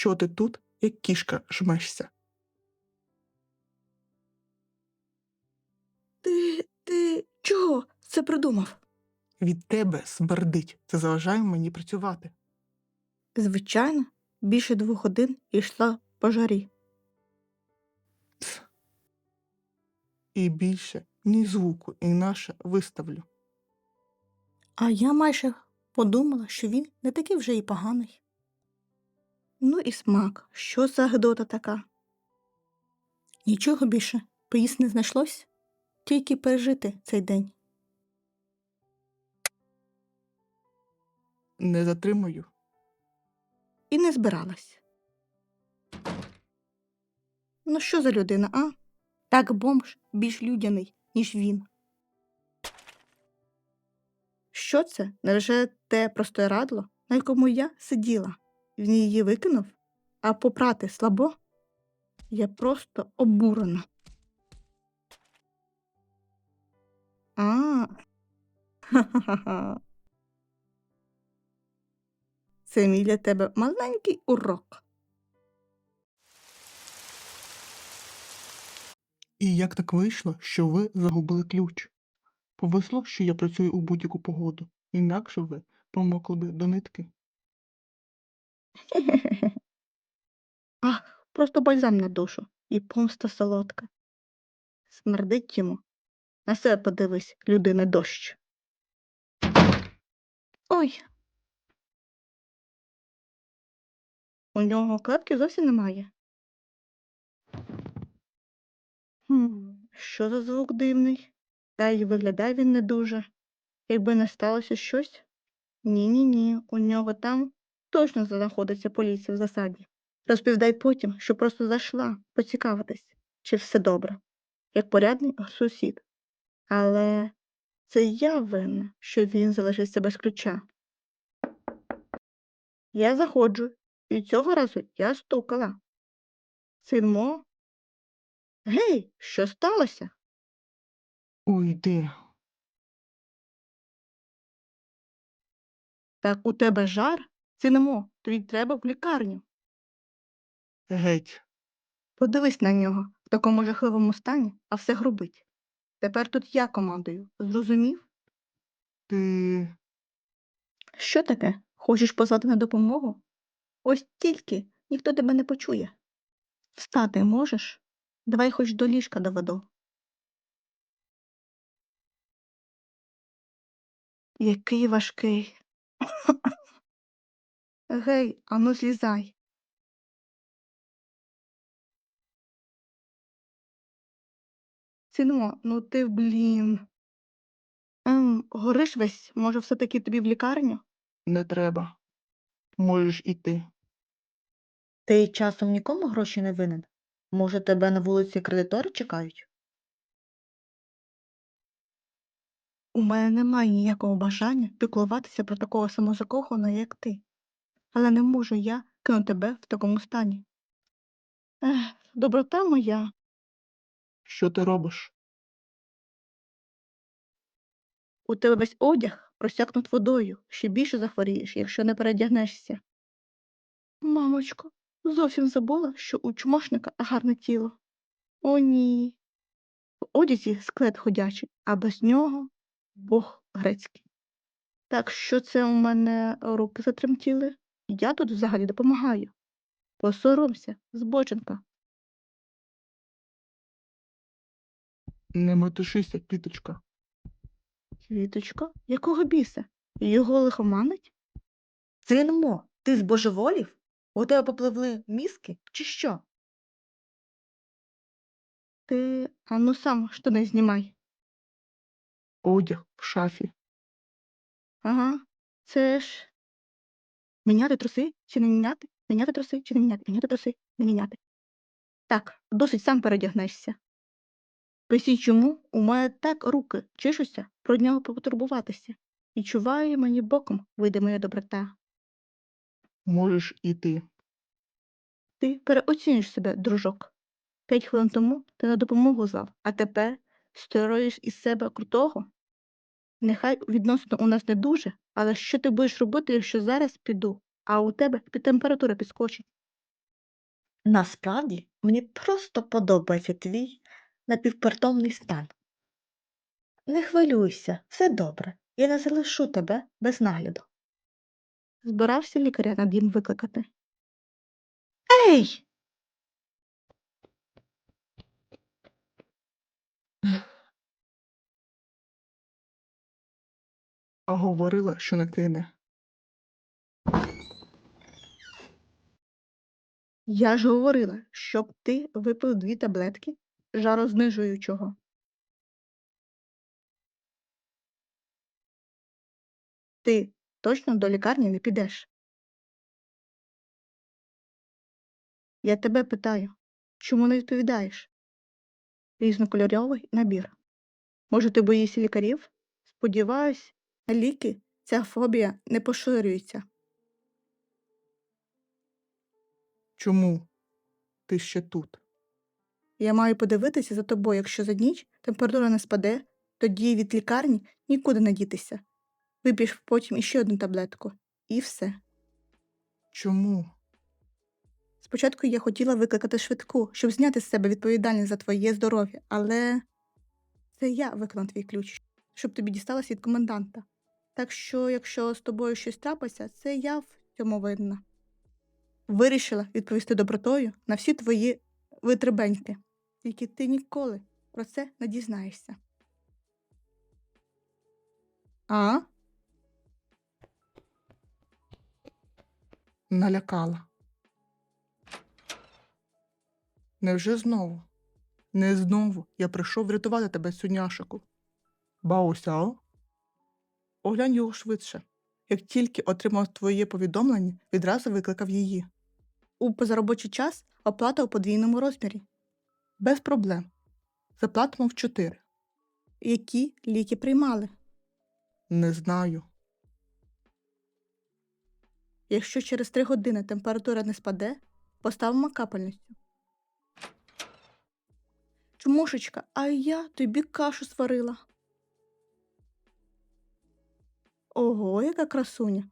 що ти тут, як кішка, жмешся? Ти. ти чого це придумав? Від тебе смердить. Це заважає мені працювати. Звичайно, більше двох годин йшла по жарі. І більше ні звуку, інакше виставлю. А я майже подумала, що він не такий вже і поганий. Ну і смак, що за гидота така? Нічого більше поїсти не знайшлось, тільки пережити цей день. Не затримую. І не збиралась. Ну що за людина, а? Так бомж більш людяний, ніж він. Що це? Невже те простирадло, на якому я сиділа? Він її викинув, а попрати слабо? Я просто обурена. А. Ха-ха-ха. Це мій для тебе маленький урок. І як так вийшло, що ви загубили ключ? Повезло, що я працюю у будь-яку погоду, інакше ви промокли би до нитки. Ах, просто бальзам на душу і помста солодка. Смердить йому. На себе подивись, людина дощ. Ой. У нього клепки зовсім немає. Хм, що за звук дивний? Та й виглядає він не дуже. Якби не сталося щось. Ні-ні-ні, у нього там точно знаходиться поліція в засаді. Розповідай потім, що просто зайшла поцікавитись, чи все добре, як порядний сусід. Але це я винна, що він залишився без ключа. Я заходжу, і цього разу я стукала. Синмо? Гей, що сталося? Уйди. Так у тебе жар? Синмо, тобі треба в лікарню. Геть. Подивись на нього в такому жахливому стані, а все грубить. Тепер тут я командую. Зрозумів? Ти. Що таке? Хочеш позвати на допомогу? Ось тільки ніхто тебе не почує. Встати можеш? Давай хоч до ліжка доведу. Який важкий. Гей, ану злізай. Синмо, ну ти, блін. Ем, гориш весь, може, все-таки тобі в лікарню? Не треба. Можеш іти. Ти часом нікому гроші не винен? Може, тебе на вулиці кредитори чекають? У мене немає ніякого бажання піклуватися про такого самозакоханого, як ти. Але не можу я кинути тебе в такому стані. Ех, доброта моя. Що ти робиш? У тебе весь одяг просякнут водою, ще більше захворієш, якщо не передягнешся. Мамочко, зовсім забула, що у чумошника гарне тіло. О, ні. В одязі склет ходячий, а без нього бог грецький. Так що це у мене руки затремтіли? Я тут взагалі допомагаю. Посоромся, збоченка. Не метушися, квіточка. Квіточко, якого біса? Його лихоманить? Синмо, ти збожеволів? У тебе попливли мізки чи що? Ти ану сам штани знімай. Одяг в шафі. Ага, це ж. Міняти труси чи не міняти? Міняти труси чи не міняти? Міняти труси, не міняти. Так, досить сам передягнешся. Поясніть, чому у мене так руки чешуться про нього потурбуватися. І чуваю мені боком вийде моя доброта. Можеш іти. Ти переоцінюєш себе, дружок. П'ять хвилин тому ти на допомогу звав, а тепер строїш із себе крутого. Нехай відносно у нас не дуже, але що ти будеш робити, якщо зараз піду, а у тебе температура підскочить? Насправді, мені просто подобається твій напівпритомний стан. Не хвилюйся, все добре. Я не залишу тебе без нагляду. Збирався лікаря на дім викликати. Ей! А говорила, що не кине. Я ж говорила, щоб ти випив дві таблетки жарознижуючого. Ти точно до лікарні не підеш. Я тебе питаю, чому не відповідаєш? Різнокольоровий набір. Може, ти боїшся лікарів? Сподіваюсь, ліки ця фобія не поширюється. Чому ти ще тут? Я маю подивитися за тобою, якщо за ніч температура не спаде, тоді від лікарні нікуди не дітися. Вип'єш потім іще одну таблетку. І все. Чому? Спочатку я хотіла викликати швидку, щоб зняти з себе відповідальність за твоє здоров'я, але це я виконав твій ключ, щоб тобі дісталося від коменданта. Так що, якщо з тобою щось трапиться, це я в цьому винна. Вирішила відповісти добротою на всі твої витребеньки. Тільки ти ніколи про це не дізнаєшся. А? Налякала. Невже знову? Не знову. Я прийшов врятувати тебе, сюняшику. Баосяо? Оглянь його швидше. Як тільки отримав твоє повідомлення, відразу викликав її. У позаробочий час оплата у подвійному розмірі. Без проблем. Заплатимо в чотири. Які ліки приймали? Не знаю. Якщо через три години температура не спаде, поставимо капельницю. Чмошечка, а я тобі кашу сварила. Ого, яка красуня.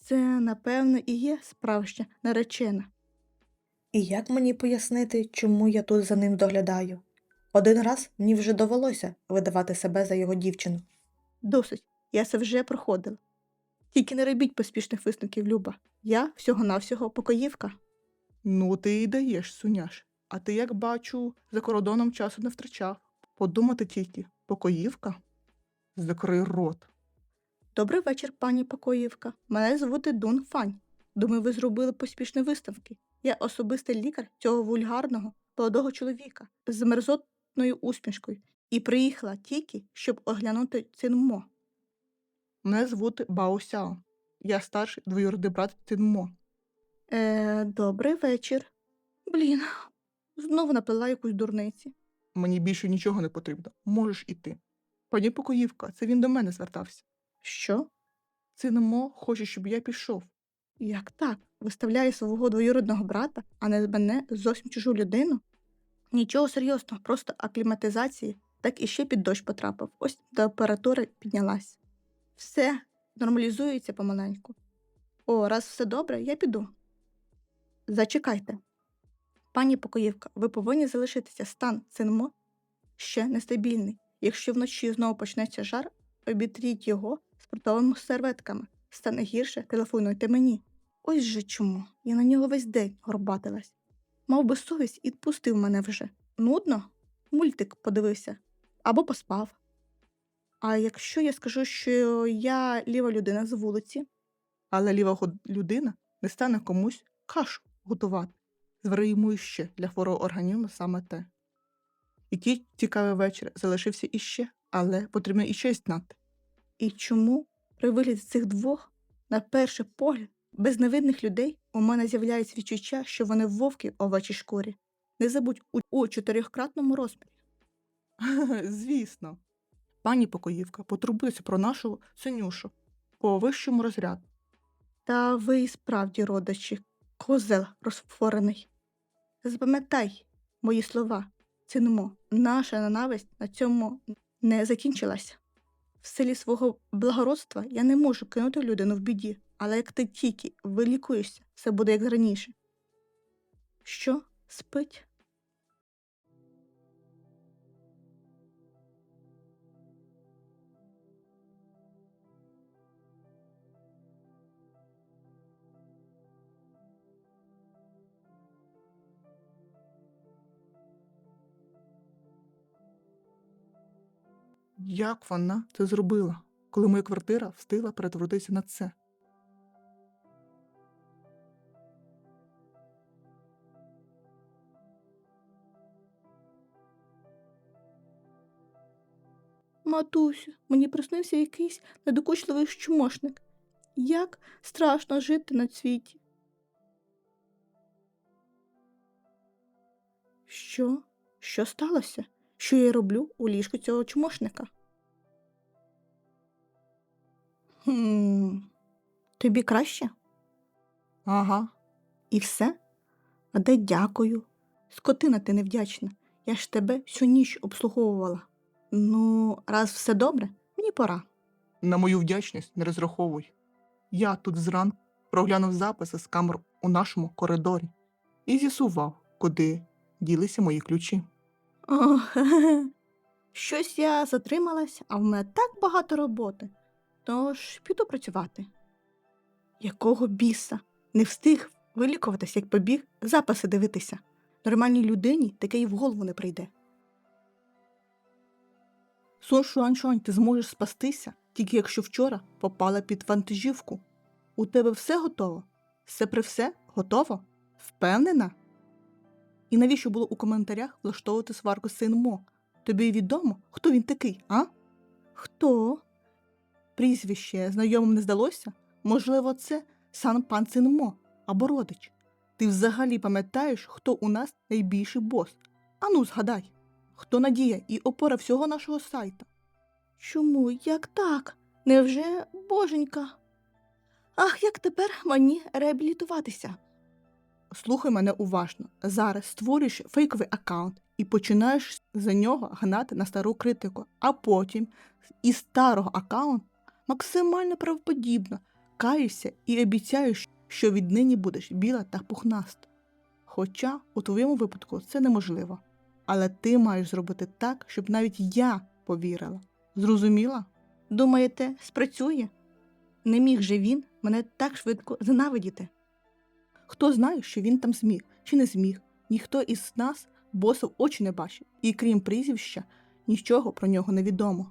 Це, напевно, і є справжня наречена. І як мені пояснити, чому я тут за ним доглядаю? Один раз мені вже довелося видавати себе за його дівчину. Досить, я це вже проходила. Тільки не робіть поспішних висновків, Люба. Я всього-навсього покоївка. Ну, ти і даєш, суняш. А ти, як бачу, за кордоном часу не втрачав. Подумати тільки, покоївка? Закрий рот. Добрий вечір, пані покоївка. Мене звути Дун Фань. Думаю, ви зробили поспішні виставки. Я особистий лікар цього вульгарного молодого чоловіка з мерзотною усмішкою і приїхала тільки, щоб оглянути Цинмо. Мене звути Бао Сяо. Я старший двоюродний брат Цинмо. Е, добрий вечір. Блін, знову напила якусь дурниці. Мені більше нічого не потрібно. Можеш іти. Пані покоївка, це він до мене звертався. Що? Цинмо хоче, щоб я пішов. Як так? Виставляє свого двоюродного брата, а не мене зовсім чужу людину? Нічого серйозного, просто акліматизації, так і ще під дощ потрапив. Ось температура піднялась. Все нормалізується помаленьку. О, раз все добре, я піду. Зачекайте. Пані покоївка, ви повинні залишитися. Стан цинмо ще нестабільний. Якщо вночі знову почнеться жар, обітріть його спортовими серветками. Стане гірше, телефонуйте мені. Ось же чому. Я на нього весь день горбатилась. Мав би совість і відпустив мене вже. Нудно? Мультик подивився або поспав. А якщо я скажу, що я ліва людина з вулиці, Але ліва людина не стане комусь кашу готувати. Звари йому для хворого організму саме те. Який цікавий вечір залишився іще, але потрібно іще знати. І чому при вигляді цих двох, на перший погляд, безневинних людей у мене з'являється відчуття, що вони вовки в овечій шкурі. Не забудь у, у чотирьохкратному розмірі. Звісно. Пані покоївка потурбується про нашу синюшу по вищому розряду. Та ви і справді, родичі, козел розфорений. Запам'ятай мої слова, цінимо, наша ненависть на цьому не закінчилася. В силі свого благородства я не можу кинути людину в біді, але як ти тільки вилікуєшся, все буде як раніше. Що? Спить. Як вона це зробила, коли моя квартира встигла перетворитися на це? Матусю, мені приснився якийсь недокучливий чмошник. Як страшно жити на світі. Що? Що сталося? Що я роблю у ліжку цього чмошника? Хм, тобі краще? Ага, І все? А де дякую? Скотина ти невдячна. Я ж тебе всю ніч обслуговувала. Ну, раз все добре, мені пора. на мою вдячність не розраховуй. Я тут зранку проглянув записи з камер у нашому коридорі і з'ясував, куди ділися мої ключі. О, Щось я затрималась, а в мене так багато роботи. Тож піду працювати. Якого біса? Не встиг вилікуватись, як побіг записи дивитися. Нормальній людині таке й в голову не прийде. Сон Шуаншуань, ти зможеш спастися, тільки якщо вчора попала під вантажівку. У тебе все готово? Все при все готово? Впевнена? І навіщо було у коментарях влаштовувати сварку син Мо? Тобі відомо, хто він такий, а? Хто? Прізвище знайомим не здалося? Можливо, це сан пан Син Мо або родич. Ти взагалі пам'ятаєш, хто у нас найбільший бос? Ану, згадай, хто надія і опора всього нашого сайта? Чому як так? Невже боженька? Ах, як тепер мені реабілітуватися? Слухай мене уважно. Зараз створюєш фейковий аккаунт і починаєш за нього гнати на стару критику, а потім із старого аккаунту максимально правоподібно каєшся і обіцяєш, що віднині будеш біла та пухнаста. Хоча у твоєму випадку це неможливо. Але ти маєш зробити так, щоб навіть я повірила. Зрозуміла? Думаєте, спрацює? Не міг же він мене так швидко зненавидіти. Хто знає, що він там зміг чи не зміг, ніхто із нас боса в очі не бачив, і крім прізвища, нічого про нього не відомо.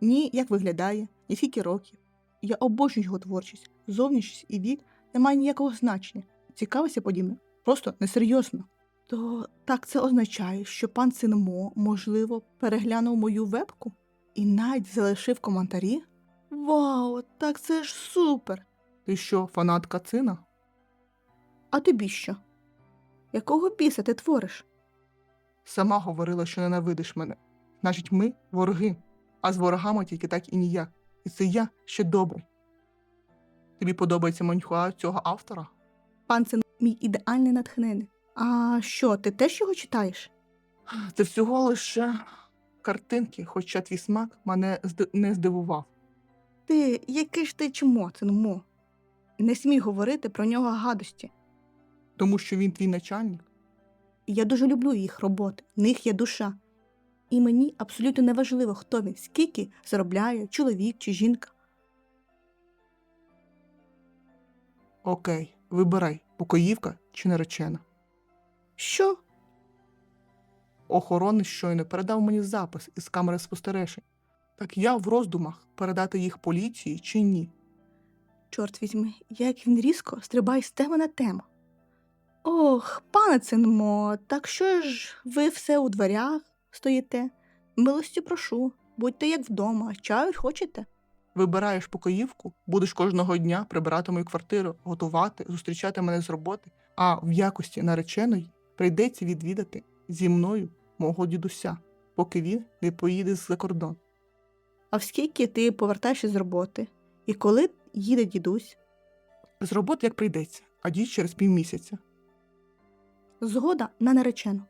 Ні, як виглядає, ні скільки років. Я обожнюю його творчість, зовнішність і вік не має ніякого значення. Цікавися подібне, просто несерйозно. То так це означає, що пан Синмо, можливо, переглянув мою вебку і навіть залишив коментарі? Вау, так це ж супер! Ти що, фанатка цина? А тобі що? Якого біса ти твориш? Сама говорила, що ненавидиш мене. Значить, ми вороги, а з ворогами тільки так і ніяк. І це я ще добрий. Тобі подобається маньхуа цього автора? Пан це мій ідеальний натхнений. А що, ти теж його читаєш? Це всього лише картинки, хоча твій смак мене не здивував. Ти, який ж ти чмо, цинмо? Не смій говорити про нього гадості. Тому що він твій начальник. Я дуже люблю їх роботи, в них є душа. І мені абсолютно не важливо, хто він, скільки заробляє, чоловік чи жінка. Окей, вибирай, покоївка чи наречена. Що? Охоронець щойно передав мені запис із камери спостережень. Так я в роздумах передати їх поліції чи ні. Чорт візьми, як він різко стрибає з теми на тему. Ох, пане Цинмо, так що ж ви все у дверях стоїте? Милості прошу, будьте як вдома, чаю хочете? Вибираєш покоївку, будеш кожного дня прибирати мою квартиру, готувати, зустрічати мене з роботи, а в якості нареченої прийдеться відвідати зі мною мого дідуся, поки він не поїде за кордон. А в скільки ти повертаєшся з роботи? І коли їде дідусь? З роботи як прийдеться, а дід через півмісяця. Згода на наречену.